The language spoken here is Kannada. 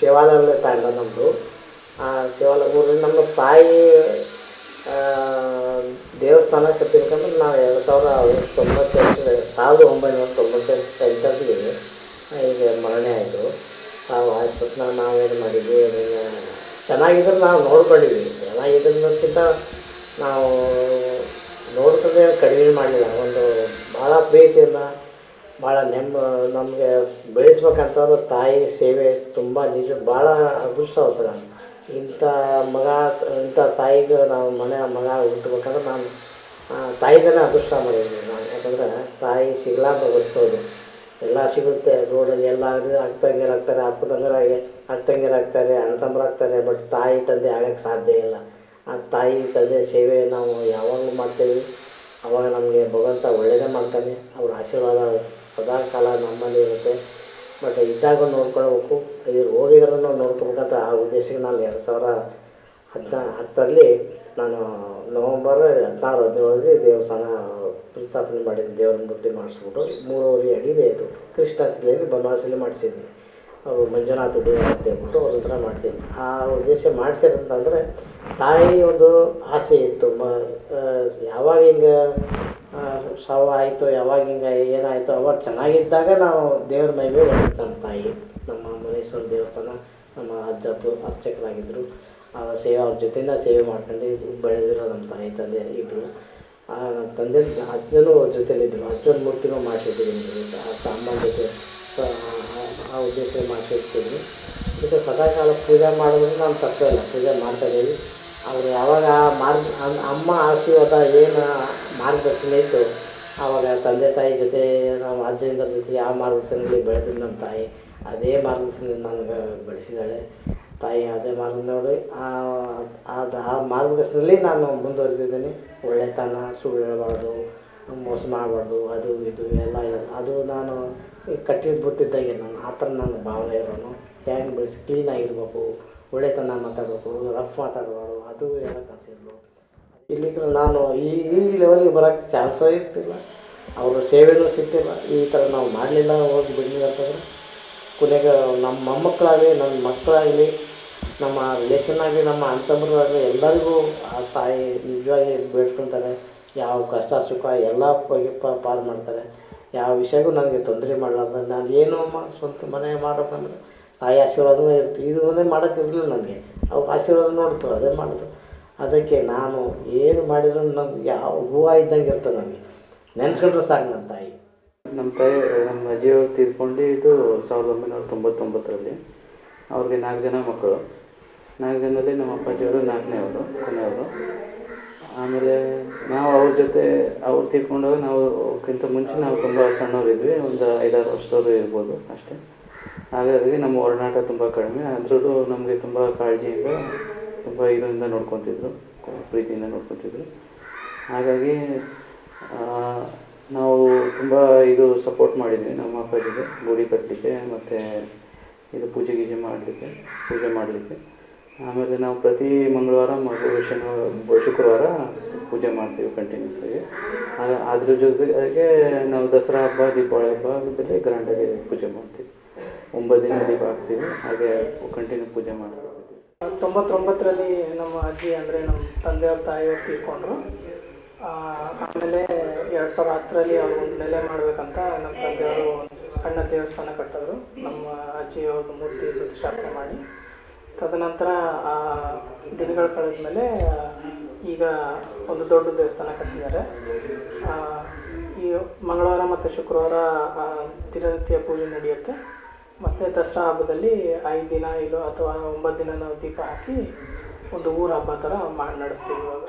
ಶಿವಾಲಯ ತಾಂಡ ನಮ್ಮದು ಆ ಶಿವಾಲಯ ಊರಲ್ಲಿ ನಮ್ಮ ತಾಯಿ ಆ, ದೇವಸ್ಥಾನ ಕಟ್ಟಿರ್ಕೊಂಡು ನಾವು ಎರಡು ಸಾವಿರದ ತೊಂಬತ್ತೆಂಟು ಸಾವಿರದ ಒಂಬೈನೂರ ತೊಂಬತ್ತೆಂಟರಲ್ಲಿ ಈಗ ಮರಣೆ ಆಯಿತು. ನಾವು ಆಯ್ತು ತಕ್ಷಣ ನಾವೇನು ಮಾಡಿದ್ವಿ ಚೆನ್ನಾಗಿದ್ರೆ ನಾವು ನೋಡ್ಕೊಂಡಿದ್ವಿ. ಚೆನ್ನಾಗಿದ್ದಕ್ಕಿಂತ ನಾವು ನೋಡ್ಕೊಂಡ್ರೆ ಕಡಿಮೆ ಮಾಡಲಿಲ್ಲ ಒಂದು ಭಾಳ ಪ್ರೀತಿಯಿಂದ ಭಾಳ ನೆಮ್ಮ, ನಮಗೆ ಬೆಳೆಸ್ಬೇಕಂತಂದ್ರೆ ತಾಯಿ ಸೇವೆ ತುಂಬ ನಿಜ ಭಾಳ ಅದೃಷ್ಟವಂತ ನಾನು. ಇಂಥ ಮಗ, ಇಂಥ ತಾಯಿಗೆ ನಾವು ಮನೆ, ಮಗ ಹುಟ್ಟಬೇಕಂದ್ರೆ ನಾನು ತಾಯಿಗೇ ಅದೃಷ್ಟ ಮಾಡಿದ್ದೀನಿ ನಾನು. ಯಾಕಂದರೆ ತಾಯಿ ಸಿಗ್ಲಾರ್ದ ವಸ್ತು ಅದು. ಎಲ್ಲ ಸಿಗುತ್ತೆ ರೋಡಲ್ಲಿ ಎಲ್ಲ ತಂಗಿಯರು ಆಗ್ತಾರೆ ಅಪ್ಪ ತಂಗಿಯರು ಅಕ್ಕ ತಂಗಿಯರು ಆಗ್ತಾರೆ ಆಗ್ತಾರೆ, ಬಟ್ ತಾಯಿ ತಂದೆ ಆಗಕ್ಕೆ ಸಾಧ್ಯ ಇಲ್ಲ. ಆ ತಾಯಿ ತಂದೆ ಸೇವೆ ನಾವು ಯಾವಾಗಲೂ ಮಾಡ್ತೇವೆ. ಅವಾಗ ನಮಗೆ ಭಗವಂತ ಒಳ್ಳೆಯದೇ ಮಾಡ್ತಾನೆ, ಅವ್ರ ಆಶೀರ್ವಾದ ಸದಾ ಕಾಲ ನಮ್ಮಲ್ಲಿ ಇರುತ್ತೆ. ಬಟ್ ಇದ್ದಾಗ ನೋಡ್ಕೊಳ್ಬೇಕು. ಇವ್ರು ಹೋಗಿದ್ರನ್ನು ನೋಡ್ಕೊಬೇಕಂತ ಆ ಉದ್ದೇಶಕ್ಕೆ ನಾನು ಎರಡು ಸಾವಿರ ಹದಿನಾ, ಹತ್ತರಲ್ಲಿ ನಾನು ನವಂಬರ್ ಹದಿನಾರು, ಹದಿನೇಳರಲ್ಲಿ ದೇವಸ್ಥಾನ ಪ್ರತಿಷ್ಠಾಪನೆ ಮಾಡಿದ್ದು. ದೇವರ ಮೂರ್ತಿ ಮಾಡಿಸ್ಬಿಟ್ಟು ಮೂರುವರೆ ಅಡಿದೆ ಇದು ಕೃಷ್ಣ ಶಿಲೆಯಲ್ಲಿ ಬನವಾಸಲ್ಲಿ ಮಾಡಿಸಿದ್ವಿ. ಅವರು ಮಂಜುನಾಥ ಉಡಿ ಅಂತ ಹೇಳ್ಬಿಟ್ಟು ಅವ್ರ ಹತ್ರ ಮಾಡ್ತೀನಿ ಆ ಉದ್ದೇಶ ಮಾಡಿಸಿರಂತಂದರೆ ತಾಯಿ ಒಂದು ಆಸೆ ಇತ್ತು. ಮ ಯಾವಾಗ ಹಿಂಗೆ ಸಾವು ಆಯಿತು ಯಾವಾಗ ಹಿಂಗೆ ಏನಾಯಿತು ಅವಾಗ ಚೆನ್ನಾಗಿದ್ದಾಗ ನಾವು ದೇವ್ರ ಮೈಗೆ ಬಂದಿತ್ತು ನಮ್ಮ ತಾಯಿ. ನಮ್ಮ ಮುನೇಶ್ವರ ದೇವಸ್ಥಾನ ನಮ್ಮ ಅಜ್ಜಪ್ಪು ಅರ್ಚಕರಾಗಿದ್ದರು ಆ ಸೇವೆ ಅವ್ರ ಜೊತೆಯಿಂದ ಸೇವೆ ಮಾಡ್ಕೊಂಡು ಬೆಳೆದಿರೋ ನಮ್ಮ ತಾಯಿ ತಂದೆ ಇಬ್ಬರು ನಮ್ಮ ತಂದೆ ಅಜ್ಜನೂ ಜೊತೆಲಿದ್ದರು ಅಜ್ಜನ ಮೂರ್ತಿನೂ ಮಾಡಿಸಿದ್ದೀವಿ ಅಮ್ಮನ ಜೊತೆ. ಆ, ಉದ್ದೇಶ ಮಾಡಿಸಿರ್ತೀವಿ. ಸದಾ ಸದಾಕಾಲ ಪೂಜೆ ಮಾಡಿದ್ರೆ ನಾವು ಇಲ್ಲ. ಪೂಜೆ ಮಾಡ್ತಾಯಿದ್ದೀವಿ ಆದರೆ ಯಾವಾಗ ಅಮ್- ಅಮ್ಮ ಆಶೀರ್ವಾದ ಏನು ಮಾರ್ಗದರ್ಶನ ಇತ್ತು. ಆವಾಗ ತಂದೆ ತಾಯಿ ಜೊತೆ ನಾವು ಅಜ್ಜಯಿಂದ ಜೊತೆ ಯಾವ ಮಾರ್ಗದರ್ಶನದಲ್ಲಿ ಬೆಳೆದಿದ್ದು ನಮ್ಮ ತಾಯಿ ಅದೇ ಮಾರ್ಗದರ್ಶನದಿಂದ ನನಗೆ ಬೆಳೆಸಿದ್ದಾಳೆ. ತಾಯಿ ಅದೇ ಮಾರ್ಗ ನೋಡಿ ಅದು ಆ ಮಾರ್ಗದರ್ಶನದಲ್ಲಿ ನಾನು ಮುಂದುವರೆದಿದ್ದೀನಿ. ಒಳ್ಳೆತನ, ಸುಳ್ಳು ಹೇಳಬಾರ್ದು, ಮೋಸ ಮಾಡಬಾರ್ದು, ಅದು ಇದು ಎಲ್ಲ. ಅದು ನಾನು ಕಟ್ಟಿದ ಬಿಟ್ಟಿದ್ದಾಗೆ ನಾನು, ಆ ಥರ ನನ್ನ ಭಾವನೆ ಇರೋನು. ಹೇಗೆ ಬೆಳೆಸಿ ಕ್ಲೀನಾಗಿರ್ಬೇಕು ಒಳ್ಳೆತನ ಮಾತಾಡಬೇಕು ರಫ್ ಮಾತಾಡಬಾರ್ದು, ಅದು ಎಲ್ಲ ಕಲಿಸಿದ್ರು ಇಲ್ಲಿಗೆ ನಾನು ಈ ಈ ಲೆವೆಲ್ಗೆ ಬರೋಕ್ಕೆ ಚಾನ್ಸೇ ಇರ್ತಿಲ್ಲ. ಅವರು ಸೇವೆನೂ ಸಿಗ್ತಿಲ್ಲ. ಈ ಥರ ನಾವು ಮಾಡಲಿಲ್ಲ ಹೋಗಿ ಬಿಡಲಿಲ್ಲ ಅಂತಂದ್ರೆ, ಕೊನೆಗೆ ನಮ್ಮ ಮೊಮ್ಮಕ್ಕಳಾಗಲಿ ನನ್ನ ಮಕ್ಕಳಾಗಲಿ, ನಮ್ಮ ರಿಲೇಷನ್ ಆಗಲಿ ನಮ್ಮ ಅಣ್ತಮ್ಮರಾಗಲಿ ಎಲ್ಲರಿಗೂ ಆ ತಾಯಿ ನಿಜವಾಗಿ ಬೇಡ್ಕೊತಾರೆ. ಯಾವ ಕಷ್ಟ, ಸುಖ ಎಲ್ಲ ಹೋಗಿ ಪಾರು ಮಾಡ್ತಾರೆ. ಯಾವ ವಿಷಯಕ್ಕೂ ನನಗೆ ತೊಂದರೆ ಮಾಡಲಾರ್ದು ನಾನು ಏನು ಮಾ- ಸ್ವಂತ ಮನೆ ಮಾಡೋಕ್ಕಂದ್ರೆ ತಾಯಿ ಆಶೀರ್ವಾದವೂ ಇದು ಮನೆ ಮಾಡೋಕ್ಕಿರಲಿಲ್ಲ ನನಗೆ ಅವ್ರ ಆಶೀರ್ವಾದ ನೋಡ್ತು, ಅದೇ ಮಾಡೋದು ಅದಕ್ಕೆ ನಾನು ಏನು ಮಾಡಿದ್ರು ನಮ್ಗೆ ಯಾವ ಹೂವು ಇದ್ದಂಗೆ ಇರ್ತದೆ ನನಗೆ ನೆನೆಸ್ಕೊಂಡ್ರೆ ಸಾಕು ನನ್ನ ತಾಯಿ. ನಮ್ಮ ತಾಯಿ, ನಮ್ಮ ಅಜ್ಜಿಯವರು ತೀರ್ಕೊಂಡು ಇದು ಸಾವಿರದ ಒಂಬೈನೂರ ತೊಂಬತ್ತೊಂಬತ್ತರಲ್ಲಿ. ಅವ್ರಿಗೆ ನಾಲ್ಕು ಜನ ಮಕ್ಕಳು. ನಾಲ್ಕು ಜನದಲ್ಲಿ ನಮ್ಮ ಅಪ್ಪಾಜಿಯವರು ನಾಲ್ಕನೇವರು ಕೊನೆಯವರು. ಆಮೇಲೆ ನಾವು ಅವ್ರ ಜೊತೆ, ಅವ್ರು ತೀರ್ಕೊಂಡಾಗ ನಾವು ಅವ್ರಿಗಿಂತ ಮುಂಚೆ ನಾವು ತುಂಬ ಸಣ್ಣವರಿದ್ವಿ, ಒಂದು ಐದಾರು ವರ್ಷದವರು ಇರ್ಬೋದು ಅಷ್ಟೇ. ಹಾಗಾಗಿ ನಮ್ಮ ಒಡನಾಟ ತುಂಬ ಕಡಿಮೆ. ಆದ್ರೂ ನಮಗೆ ತುಂಬ ಕಾಳಜಿಯಿಂದ. ತುಂಬ ಇದರಿಂದ ನೋಡ್ಕೊತಿದ್ರು, ಪ್ರೀತಿಯಿಂದ ನೋಡ್ಕೊತಿದ್ರು. ಹಾಗಾಗಿ ನಾವು ತುಂಬ ಇದು ಸಪೋರ್ಟ್ ಮಾಡಿದ್ವಿ ನಮ್ಮ ಅಪ್ಪಾಜಿಗೆ, ಗುಡಿ ಕಟ್ಟಲಿಕ್ಕೆ ಮತ್ತು ಇದು ಪೂಜೆ ಗೀಜೆ ಮಾಡಲಿಕ್ಕೆ, ಪೂಜೆ ಮಾಡಲಿಕ್ಕೆ. ಆಮೇಲೆ ನಾವು ಪ್ರತಿ ಮಂಗಳವಾರ ಮತ್ತು ಶನಿವಾರ ಶುಕ್ರವಾರ ಪೂಜೆ ಮಾಡ್ತೀವಿ ಕಂಟಿನ್ಯೂಸ್ ಆಗಿ. ಅದ್ರ ಜೊತೆಗೆ ನಾವು ದಸರಾ ಹಬ್ಬ, ದೀಪಾವಳಿ ಹಬ್ಬದಲ್ಲಿ ಗ್ರ್ಯಾಂಡಾಗಿ ಪೂಜೆ ಮಾಡ್ತೀವಿ. ಒಂಬತ್ತು ದಿನ ದೀಪ ಹಾಕ್ತೀವಿ, ಹಾಗೆ ಕಂಟಿನ್ಯೂ ಪೂಜೆ ಮಾಡ್ತೀವಿ. ತೊಂಬತ್ತೊಂಬತ್ತರಲ್ಲಿ ನಮ್ಮ ಅಜ್ಜಿ ಅಂದರೆ ನಮ್ಮ ತಂದೆಯವ್ರ ತಾಯಿಯವ್ರು ತೀರ್ಕೊಂಡ್ರು. ಆಮೇಲೆ ಎರಡು ಸಾವಿರ ಹತ್ತರಲ್ಲಿ ಅವ್ರು ಒಂದು ನೆಲೆ ಮಾಡಬೇಕಂತ ನಮ್ಮ ತಂದೆಯವರು ಸಣ್ಣ ದೇವಸ್ಥಾನ ಕಟ್ಟಿದ್ರು. ನಮ್ಮ ಅಜ್ಜಿಯವ್ರದ್ದು ಮೂರ್ತಿ ಪ್ರತಿಷ್ಠಾಪನೆ ಮಾಡಿ. ತದನಂತರ ಆ ದಿನಗಳು ಕಳೆದ ಮೇಲೆ ಈಗ ಒಂದು ದೊಡ್ಡ ದೇವಸ್ಥಾನ ಕಟ್ಟಿದ್ದಾರೆ. ಈ ಮಂಗಳವಾರ ಮತ್ತು ಶುಕ್ರವಾರ ದಿನನಿತ್ಯ ಪೂಜೆ ನಡೆಯುತ್ತೆ. ಮತ್ತು ದಸರಾ ಹಬ್ಬದಲ್ಲಿ ಐದು ದಿನ, ಇಲ್ಲ, ಅಥವಾ ಒಂಬತ್ತು ದಿನ ನಾವು ದೀಪ ಹಾಕಿ ಒಂದು ಊರ ಹಬ್ಬ ಥರ ಮಾಡಿ ನಡೆಸ್ತೀವಿ ಇವಾಗ.